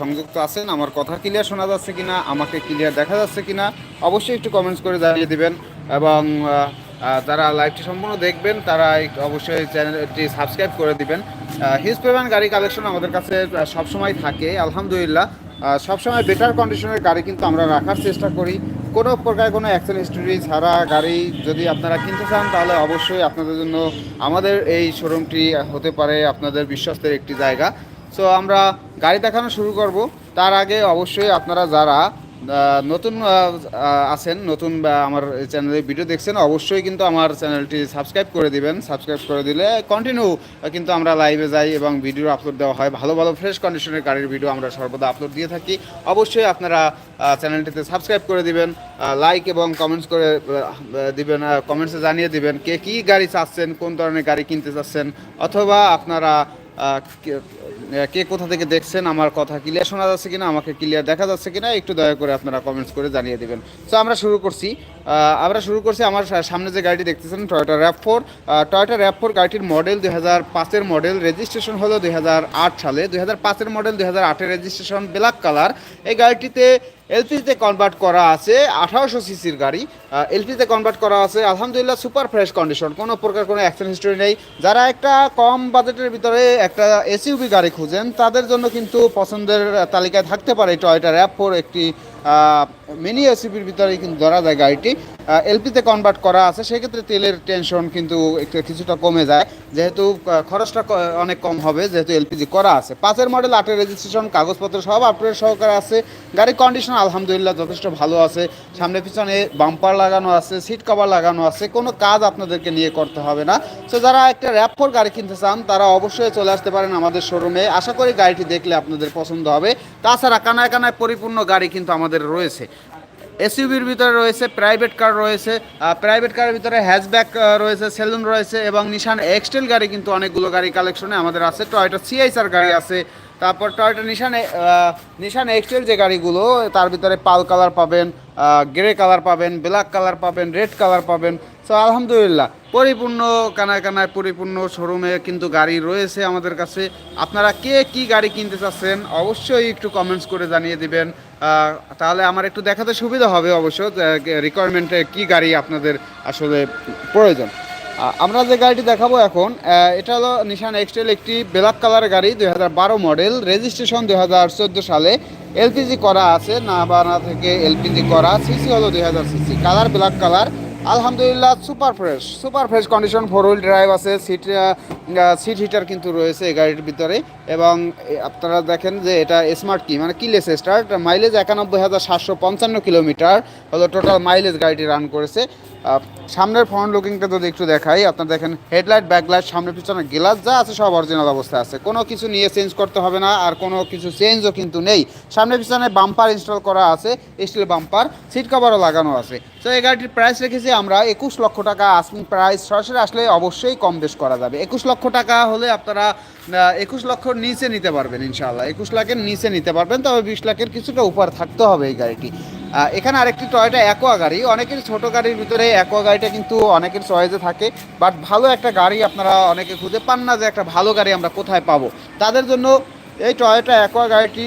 সংযুক্ত আছেন, আমার কথা ক্লিয়ার শোনা যাচ্ছে কিনা, আমাকে ক্লিয়ার দেখা যাচ্ছে কিনা, অবশ্যই একটু কমেন্টস করে জানিয়ে দিবেন। এবং যারা লাইভটি সম্পূর্ণ দেখবেন, তারা অবশ্যই চ্যানেলটি সাবস্ক্রাইব করে দিবেন। হিউজ পরিমাণ গাড়ি কালেকশন আমাদের কাছে সবসময় থাকে, আলহামদুলিল্লাহ। সবসময় বেটার কন্ডিশনের গাড়ি কিন্তু আমরা রাখার চেষ্টা করি। কোনো প্রকার কোনো অ্যাক্সিডেন্ট হিস্টোরি ছাড়া গাড়ি যদি আপনারা কিনতে চান, তাহলে অবশ্যই আপনাদের জন্য আমাদের এই শোরুমটি হতে পারে আপনাদের বিশ্বস্তের একটি জায়গা। সো আমরা গাড়ি দেখানো শুরু করব। তার আগে অবশ্যই আপনারা যারা নতুন আছেন, নতুন আমার চ্যানেলে ভিডিও দেখছেন, অবশ্যই কিন্তু আমার চ্যানেলটি সাবস্ক্রাইব করে দিবেন। সাবস্ক্রাইব করে দিলে কন্টিনিউ কিন্তু আমরা লাইভে যাই এবং ভিডিও আপলোড দেওয়া হয়। ভালো ভালো ফ্রেশ কন্ডিশনের গাড়ির ভিডিও আমরা সর্বদা আপলোড দিয়ে থাকি। অবশ্যই আপনারা চ্যানেলটিতে সাবস্ক্রাইব করে দিবেন লাইক এবং কমেন্টস করে দিবেন কমেন্টসে জানিয়ে দিবেন কে কী গাড়ি চাচ্ছেন, কোন ধরনের গাড়ি কিনতে চাচ্ছেন, অথবা আপনারা কে- কোথা থেকে দেখছেন আমার কথা ক্লিয়ার শোনা যাচ্ছে কিনা, আমাকে ক্লিয়ার দেখা যাচ্ছে কিনা, একটু দয়া করে আপনারা কমেন্টস করে জানিয়ে দেবেন। সো আমরা শুরু করছি। আমরা শুরু করছি আমার সামনে যে গাড়িটি দেখতেছেন Toyota RAV four Toyota RAV four গাড়িটির মডেল দুই হাজার পাঁচের মডেল রেজিস্ট্রেশন হলো দুই হাজার আট সালে। দুই হাজার পাঁচের মডেল দুই হাজার আটের রেজিস্ট্রেশন ব্ল্যাক কালার এই গাড়িটিতে এলপিজিতে কনভার্ট করা আছে, আঠারোশো সিসির গাড়ি। এলপিজিতে কনভার্ট করা আছে, আলহামদুলিল্লাহ সুপার ফ্রেশ কন্ডিশন কোনো প্রকার কোনো অ্যাক্সিডেন্ট হিস্টোরি নেই। যারা একটা কম বাজেটের ভিতরে একটা এসইউবি গাড়ি খুঁজেন, তাদের জন্য কিন্তু পছন্দের তালিকায় থাকতে পারে টয়টা র্যাপ ফোর একটি মিনি এসইউবির ভিতরে কিন্তু ধরা যায় গাড়িটি। এলপিতে কনভার্ট করা আছে, সেক্ষেত্রে তেলের টেনশন কিন্তু একটু কিছুটা কমে যায়। যেহেতু খরচটা অনেক কম হবে, যেহেতু এলপিজি করা আছে। পাঁচের মডেল আটের রেজিস্ট্রেশন কাগজপত্র সব আপডেট সহকারে আছে। গাড়ির কন্ডিশন আলহামদুলিল্লাহ যথেষ্ট ভালো আছে। সামনে পিছনে বাম্পার লাগানো আছে সিট কভার লাগানো আছে। কোনো কাজ আপনাদেরকে নিয়ে করতে হবে না। সো যারা একটা র্যাপ ফোর গাড়ি কিনতে চান, তারা অবশ্যই চলে আসতে পারেন আমাদের শোরুমে আশা করি গাড়িটি দেখলে আপনাদের পছন্দ হবে। তাছাড়া কানায় কানায় পরিপূর্ণ গাড়ি কিন্তু আমাদের রয়েছে। এসইউবির ভিতরে রয়েছে প্রাইভেট কার রয়েছে প্রাইভেট কারের ভিতরে হ্যাচব্যাক রয়েছে সেলুন রয়েছে এবং নিশান এক্সটেল গাড়ি কিন্তু অনেকগুলো গাড়ি কালেকশনে আমাদের আছে। টয়টা সিআইসার গাড়ি আছে, তারপর টয়টা নিশান নিশান এক্সটেল যে গাড়িগুলো, তার ভিতরে পাল কালার পাবেন গ্রে কালার পাবেন ব্ল্যাক কালার পাবেন রেড কালার পাবেন। সো আলহামদুলিল্লাহ, পরিপূর্ণ কানায় কানায়, পরিপূর্ণ শোরুমে কিন্তু গাড়ি রয়েছে আমাদের কাছে। আপনারা কে কি গাড়ি কিনতে চাচ্ছেন, অবশ্যই একটু কমেন্টস করে জানিয়ে দিবেন। তাহলে আমার একটু দেখাতে সুবিধা হবে অবশ্য রিকোয়ারমেন্টে কি গাড়ি আপনাদের আসলে প্রয়োজন। আমরা যে গাড়িটি দেখাবো এখন এটা হলো নিশান এক্সটেল একটি ব্ল্যাক কালার গাড়ি দু হাজার বারো মডেল রেজিস্ট্রেশন দু হাজার চোদ্দ সালে। এলপিজি করা আছে, নাবানা থেকে এলপিজি করা, সিসি হলো দুই হাজার সিসি। Colour black colour. আলহামদুলিল্লাহ super fresh. Super fresh condition four wheel drive আছে সিট সিট হিটার কিন্তু রয়েছে এই গাড়ির ভিতরে। এবং আপনারা দেখেন যে এটা স্মার্ট কি মানে কিলেস স্টার্ট মাইলেজ একানব্বই হাজার সাতশো পঞ্চান্ন কিলোমিটার হলো টোটাল মাইলেজ গাড়িটি রান করেছে। সামনের ফ্রন্ট লুকিংটা যদি একটু দেখাই, আপনার দেখেন হেডলাইট ব্যাকলাইট সামনে পিছনে গ্লাস যা আছে সব অরিজিনাল অবস্থায় আছে। কোনো কিছু নিয়ে চেঞ্জ করতে হবে না, আর কোনো কিছু চেঞ্জও কিন্তু নেই। সামনে পিছনে বাম্পার ইনস্টল করা আছে স্টিল বাম্পার সিট কভারও লাগানো আছে। তো এই গাড়িটির প্রাইস রেখেছি আমরা একুশ লক্ষ টাকা। আস্কিং প্রাইস সরাসরি আসলে অবশ্যই কম বেশ করা যাবে। একুশ লক্ষ টাকা হলে আপনারা একুশ লক্ষ নিচে নিতে পারবেন ইনশাআল্লাহ। একুশ লাখের নিচে নিতে পারবেন, তবে বিশ লাখের কিছুটা উপর থাকতে হবে এই গাড়িটি। এখানে আরেকটি টয়টা অ্যাকোয়া গাড়ি। অনেকের ছোট গাড়ির ভিতরে অ্যাকোয়া গাড়িটা কিন্তু অনেকের চয়েসে থাকে বাট ভালো একটা গাড়ি আপনারা অনেকে খুঁজে পান না যে একটা ভালো গাড়ি আমরা কোথায় পাবো। তাদের জন্য এই টয়োটা অ্যাকোয়া গাড়িটি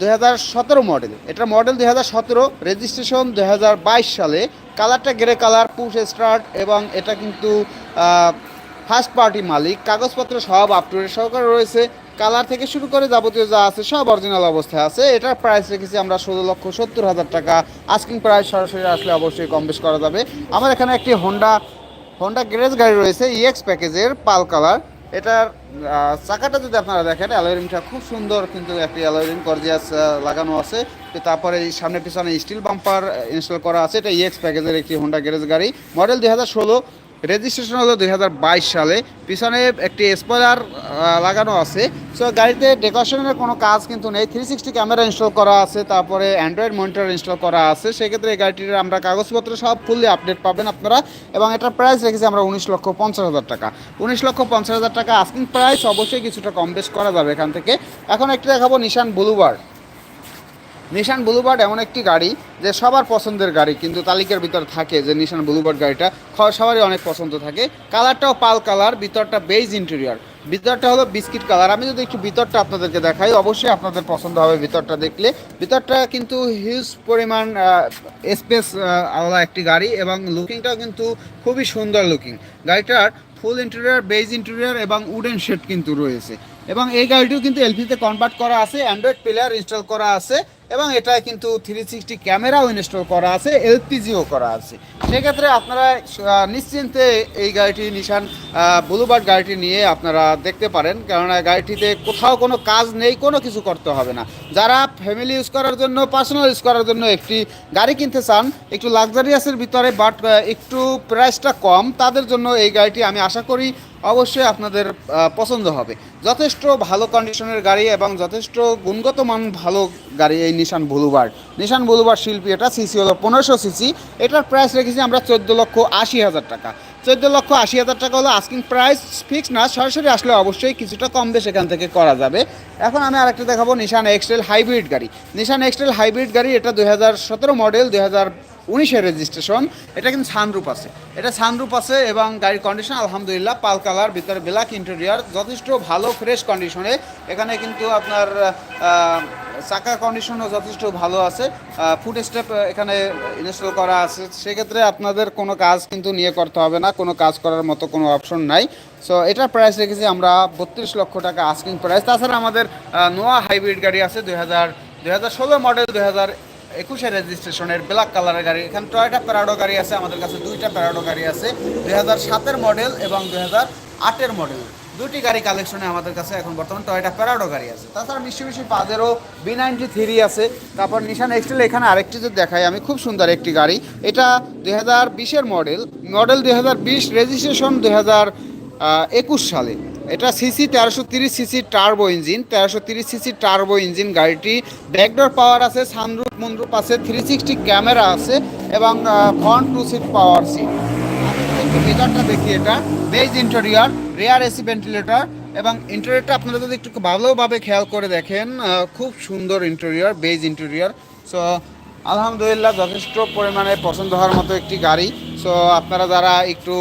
দু হাজার সতেরো মডেল এটা মডেল দু হাজার সতেরো রেজিস্ট্রেশন দু হাজার বাইশ সালে। কালারটা গ্রে কালার পুশ স্টার্ট এবং এটা কিন্তু ফার্স্ট পার্টি মালিক, কাগজপত্র সব আপ সহকারে রয়েছে। কালার থেকে শুরু করে যাবতীয় যা আছে, সব অরিজিনাল অবস্থায় আছে। এটার প্রাইস রেখেছি আমরা ষোলো লক্ষ সত্তর হাজার টাকা। আস্কিং প্রাইস সরাসরি আসলে অবশ্যই কম বেশ করা যাবে। আমার এখানে একটি হোন্ডা হোন্ডা গ্যারেজ গাড়ি রয়েছে ইএক্স প্যাকেজের পাল কালার। এটার চাকাটা যদি আপনারা দেখেন, অ্যালোরিংটা খুব সুন্দর, কিন্তু একটি অ্যালোরিং গর্জিয়াস লাগানো আছে। তারপরে এই সামনে পিছনে স্টিল বাম্পার ইনস্টল করা আছে। এটা ইএক্স প্যাকেজের একটি হোন্ডা গ্যারেজ গাড়ি। মডেল দুই হাজার ষোলো রেজিস্ট্রেশন হলো দুই হাজার বাইশ সালে। পিছনে একটি স্পয়লার লাগানো আছে। সো গাড়িতে ডেকোরেশনের কোনো কাজ কিন্তু নেই। থ্রি সিক্সটি ক্যামেরা ইনস্টল করা আছে, তারপরে অ্যান্ড্রয়েড মনিটর ইনস্টল করা আছে। সেক্ষেত্রে এই গাড়িটির আমরা কাগজপত্র সব ফুললি আপডেট পাবেন আপনারা। এবং এটার প্রাইস রেখেছি আমরা উনিশ লক্ষ পঞ্চাশ হাজার টাকা। উনিশ লক্ষ পঞ্চাশ হাজার টাকা আস্কিং প্রাইস অবশ্যই কিছুটা কম বেশ করা যাবে এখান থেকে। এখন একটি দেখাবো নিশান ব্লুবার নিশান ব্লুবার্ড এমন একটি গাড়ি যে সবার পছন্দের গাড়ি, কিন্তু তালিকার ভিতর থাকে যে নিশান ব্লুবার্ড গাড়িটা সবারই অনেক পছন্দ থাকে। কালারটাও পাল কালার, ভিতরটা বেজ ইন্টেরিয়র ভিতরটা হলো বিস্কিট কালার আমি যদি একটু ভিতরটা আপনাদেরকে দেখাই, অবশ্যই আপনাদের পছন্দ হবে ভিতরটা দেখলে। ভিতরটা কিন্তু হিউজ পরিমাণ স্পেস আলাদা একটি গাড়ি এবং লুকিংটাও কিন্তু খুবই সুন্দর লুকিং গাড়িটার ফুল ইন্টেরিয়ার বেজ ইন্টেরিয়ার এবং উডেন শেড কিন্তু রয়েছে। এবং এই গাড়িটিও কিন্তু এলপিতে কনভার্ট করা আছে অ্যান্ড্রয়েড প্লেয়ার ইনস্টল করা আছে, এবং এটা কিন্তু থ্রি সিক্সটি ক্যামেরাও ইনস্টল করা আছে এলপিজিও করা আছে। সেক্ষেত্রে আপনারা নিশ্চিন্তে এই গাড়িটি নিশান ব্লুবার্ড গাড়িটি নিয়ে আপনারা দেখতে পারেন, কেননা গাড়িটিতে কোথাও কোনো কাজ নেই, কোনো কিছু করতে হবে না। যারা ফ্যামিলি ইউজ করার জন্য পার্সোনাল ইউজ করার জন্য একটি গাড়ি কিনতে চান, একটু লাক্সারিয়াসের ভিতরে বাট একটু প্রাইসটা কম, তাদের জন্য এই গাড়িটি আমি আশা করি অবশ্যই আপনাদের পছন্দ হবে। যথেষ্ট ভালো কন্ডিশনের গাড়ি এবং যথেষ্ট গুণগত মান ভালো গাড়ি এই নিশান বুলুবার নিশান বুলুবার শিল্পী এটা সিসি হলো পনেরোশো সিসি এটার প্রাইস রেখেছি আমরা চোদ্দ লক্ষ আশি হাজার টাকা। চোদ্দ লক্ষ আশি হাজার টাকা হলো আস্কিং প্রাইস ফিক্স না, সরাসরি আসলে অবশ্যই কিছুটা কম বেশ এখান থেকে করা যাবে। এখন আমি আরেকটা দেখাবো নিশান এক্সটেল হাইব্রিড গাড়ি। নিশান এক্সটেল হাইব্রিড গাড়ি, এটা দুই হাজার সতেরো মডেল দুই হাজার উনিশের রেজিস্ট্রেশন এটা কিন্তু সানরুপ আছে। এটা সানরুপ আছে এবং গাড়ির কন্ডিশন আলহামদুলিল্লাহ, পাল কালার, ভিতরে ব্ল্যাক ইন্টেরিয়ার যথেষ্ট ভালো ফ্রেশ কন্ডিশনে এখানে কিন্তু আপনার চাকা কন্ডিশনও যথেষ্ট ভালো আছে। ফুড স্টেপ এখানে ইনস্টল করা আছে। সেক্ষেত্রে আপনাদের কোনো কাজ কিন্তু নিয়ে করতে হবে না। কোনো কাজ করার মতো কোনো অপশন নাই। সো এটার প্রাইস রেখেছি আমরা বত্রিশ লক্ষ টাকা আস্কিং প্রাইস তাছাড়া আমাদের নোয়া হাইব্রিড গাড়ি আছে দুই হাজার দুই হাজার ষোলো মডেল দুই হাজার একুশে রেজিস্ট্রেশনের ব্ল্যাক কালারের গাড়ি। এখানে টয়টা প্যারাডো গাড়ি আছে, আমাদের কাছে দুইটা প্যারাডো গাড়ি আছে। দুই হাজার সাতের মডেল এবং দুই হাজার আটের মডেল। দুটি গাড়ি কালেকশনে আমাদের কাছে এখন বর্তমান টয়টা প্যারাডো গাড়ি আছে। তাছাড়া মিষ্টি পাজেরও বি নাইনটি থ্রি আছে। তারপর নিশান এক্সটেল এখানে আরেকটি যদি দেখাই, আমি খুব সুন্দর একটি গাড়ি। এটা দুই হাজার বিশের মডেল মডেল দুই হাজার বিশ রেজিস্ট্রেশন দুই হাজার একুশ সালে। এটা সিসি তেরোশো তিরিশ সিসি টার্বো ইঞ্জিন, তেরোশো তিরিশ সিসি টার্বো ইঞ্জিন গাড়িটি। ব্যাকডোর পাওয়ার আছে সানরুপ মনরুপ আছে থ্রি সিক্সটি ক্যামেরা আছে এবং front two seat power seat একটু ভিতরটা দেখি এটা। Beige interior rear AC ventilator এবং ইন্টেরিয়রটা আপনারা যদি একটু ভালোভাবে খেয়াল করে দেখেন খুব সুন্দর ইন্টেরিয়র বেজ ইন্টেরিয়র সো আলহামদুলিল্লাহ যথেষ্ট পরিমাণে পছন্দ হওয়ার মতো একটি গাড়ি। সো আপনারা যারা একটু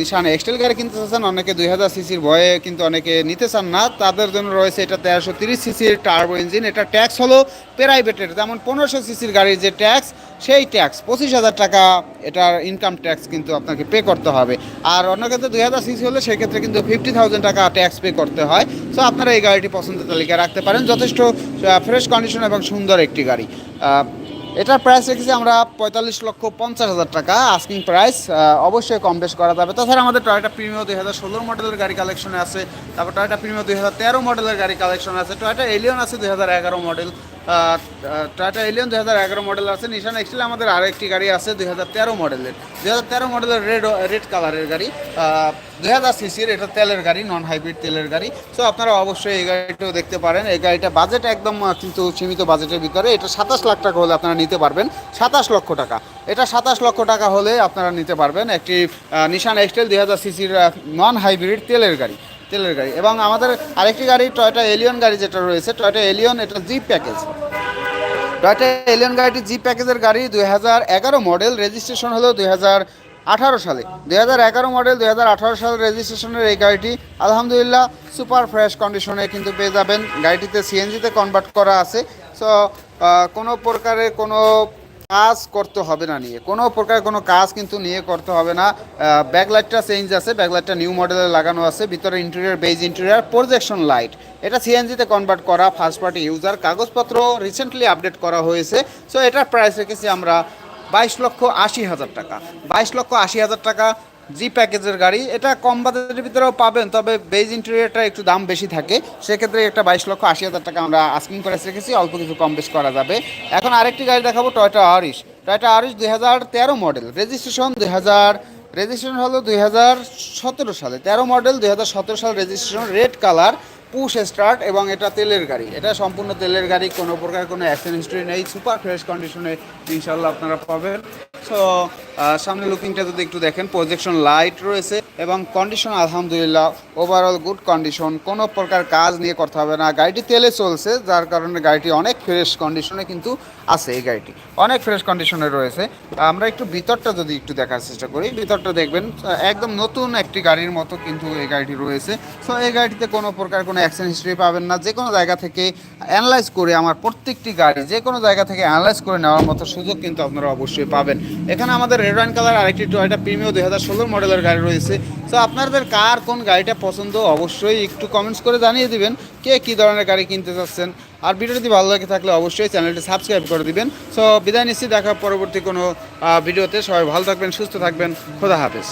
নিশান এক্সটেল গাড়ি কিনতে চাচ্ছেন, অনেকে দুই হাজার সিসির ভয়ে কিন্তু অনেকে নিতে চান না। তাদের জন্য রয়েছে এটা তেরোশো তিরিশ সিসির টার্বো ইঞ্জিন এটা ট্যাক্স হলো প্রাইভেটের যেমন পনেরোশো সিসির গাড়ির যে ট্যাক্স সেই ট্যাক্স পঁচিশ হাজার টাকা এটার ইনকাম ট্যাক্স কিন্তু আপনাকে পে করতে হবে। আর অন্য ক্ষেত্রে দুই হাজার সিসি হলে সেক্ষেত্রে কিন্তু ফিফটি থাউজেন্ড টাকা ট্যাক্স পে করতে হয়। সো আপনারা এই গাড়িটি পছন্দের তালিকায় রাখতে পারেন। যথেষ্ট ফ্রেশ কন্ডিশন এবং সুন্দর একটি গাড়ি। এটার প্রাইস রেখেছি আমরা পঁয়তাল্লিশ লক্ষ পঞ্চাশ হাজার টাকা আস্কিং প্রাইস অবশ্যই কম বেশ করা যাবে। তাছাড়া আমাদের টয়টা প্রিমিয়াম দুই হাজার ষোলো মডেলের গাড়ি কালেকশনে আছে। তারপর টয়টা প্রিমিয়াম দুই হাজার তেরো মডেলের গাড়ি কালেকশন আছে। টয়টা এলিয়ন আছে দুই হাজার এগারো মডেল টয়টা এলিয়ন দুই হাজার এগারো মডেল আছে নিশান এক্সেল আমাদের আরও একটি গাড়ি আছে দুই হাজার তেরো মডেলের। দুই হাজার তেরো মডেলের রেড রেড কালারের গাড়ি দুই হাজার সিসির এটা তেলের গাড়ি নন হাইব্রিড তেলের গাড়ি। সো আপনারা অবশ্যই এই গাড়িটাও দেখতে পারেন। এই গাড়িটা বাজেট একদম কিন্তু সীমিত বাজেটের ভিতরে। এটা সাতাশ লাখ টাকা হলে আপনারা নিতে পারবেন। সাতাশ লক্ষ টাকা। এটা সাতাশ লক্ষ টাকা হলে আপনারা নিতে পারবেন একটি নিশান এক্সটেল দুই হাজার সিসির নন হাইব্রিড তেলের গাড়ি। তেলের গাড়ি। এবং আমাদের আরেকটি গাড়ি টয়টা এলিয়ন গাড়ি যেটা রয়েছে টয়টা এলিয়ন এটা জি প্যাকেজ টয়টা এলিয়ন গাড়িটি জি প্যাকেজের গাড়ি দুই হাজার এগারো মডেল রেজিস্ট্রেশন হলো দুই হাজার আঠারো সালে। দুই হাজার এগারো মডেল দুই হাজার আঠারো সাল রেজিস্ট্রেশনের এই গাড়িটি, আলহামদুলিল্লাহ সুপার ফ্রেশ কন্ডিশনে কিন্তু পেয়ে যাবেন। গাড়িটিতে সিএনজিতে কনভার্ট করা আছে। সো কোনো প্রকারের কোনো কাজ করতে হবে না নিয়ে। কোনো প্রকার কোনো কাজ কিন্তু নিয়ে করতে হবে না। ব্যাকলাইটটা চেঞ্জ আছে, ব্যাকলাইটটা নিউ মডেলে লাগানো আছে, ভিতরে interior beige interior projection light এটা সিএনজিতে কনভার্ট করা ফার্স্ট পার্টি ইউজার কাগজপত্র রিসেন্টলি আপডেট করা হয়েছে। সো এটার প্রাইস রেখেছি আমরা বাইশ লক্ষ আশি হাজার টাকা। বাইশ লক্ষ আশি হাজার টাকা জি প্যাকেজের গাড়ি। এটা কম বাজেটের ভিতরেও পাবেন, তবে বেজ ইন্টেরিয়রটা একটু দাম বেশি থাকে। সেক্ষেত্রে একটা বাইশ লক্ষ আশি হাজার টাকা আমরা আস্কিং প্রাইস রেখেছি, অল্প কিছু কম বেশ করা যাবে। এখন আরেকটি গাড়ি দেখাবো টয়টা আরিশ টয়টা আরিশ দুই হাজার তেরো মডেল রেজিস্ট্রেশন দুই হাজার রেজিস্ট্রেশন হলো দুই হাজার সতেরো সালে। তেরো মডেল দুই হাজার সতেরো সাল registration red colour push start এবং এটা তেলের গাড়ি। এটা সম্পূর্ণ তেলের গাড়ি, কোনো প্রকার কোনো অ্যাক্সিডেন্ট হিস্ট্রি নেই। সুপার ফ্রেশ কন্ডিশনে ইনশাল্লাহ আপনারা পাবেন। সামনে লুকিংটা যদি একটু দেখেন প্রজেকশন লাইট রয়েছে এবং কন্ডিশন আলহামদুলিল্লাহ ওভারঅল গুড কন্ডিশন কোনো প্রকার কাজ নিয়ে করতে হবে না। গাড়িটি তেলে চলছে, যার কারণে গাড়িটি অনেক ফ্রেশ কন্ডিশনে কিন্তু আছে এই গাড়িটি। অনেক ফ্রেশ কন্ডিশনে রয়েছে। আমরা একটু ভিতরটা যদি একটু দেখার চেষ্টা করি, ভিতরটা দেখবেন, একদম নতুন একটি গাড়ির মতো কিন্তু এই গাড়িটি রয়েছে। সো, এই গাড়িতে কোনো প্রকার কোনো অ্যাক্সিডেন্ট হিস্ট্রি পাবেন না। যে কোনো জায়গা থেকে অ্যানালাইজ করে আমার প্রত্যেকটি গাড়ি, যে কোনো জায়গা থেকে অ্যানালাইজ করে নেওয়ার মতো সুযোগ কিন্তু আপনারা অবশ্যই পাবেন। এখানে আমাদের রেড অ্যান্ড কালার আরেকটি টয়টা প্রিমিও দুই হাজার ষোলো মডেলের গাড়ি রয়েছে। তো আপনাদের কার কোন গাড়িটা পছন্দ অবশ্যই একটু কমেন্টস করে জানিয়ে দিবেন, কে কী ধরনের গাড়ি কিনতে চাচ্ছেন। আর ভিডিওটি ভালো লাগে থাকলে অবশ্যই চ্যানেলটি সাবস্ক্রাইব করে দিবেন। সো বিদায় নিশ্চিত দেখা পরবর্তী কোনো ভিডিওতে। সবাই ভালো থাকবেন, সুস্থ থাকবেন। খোদা হাফেজ।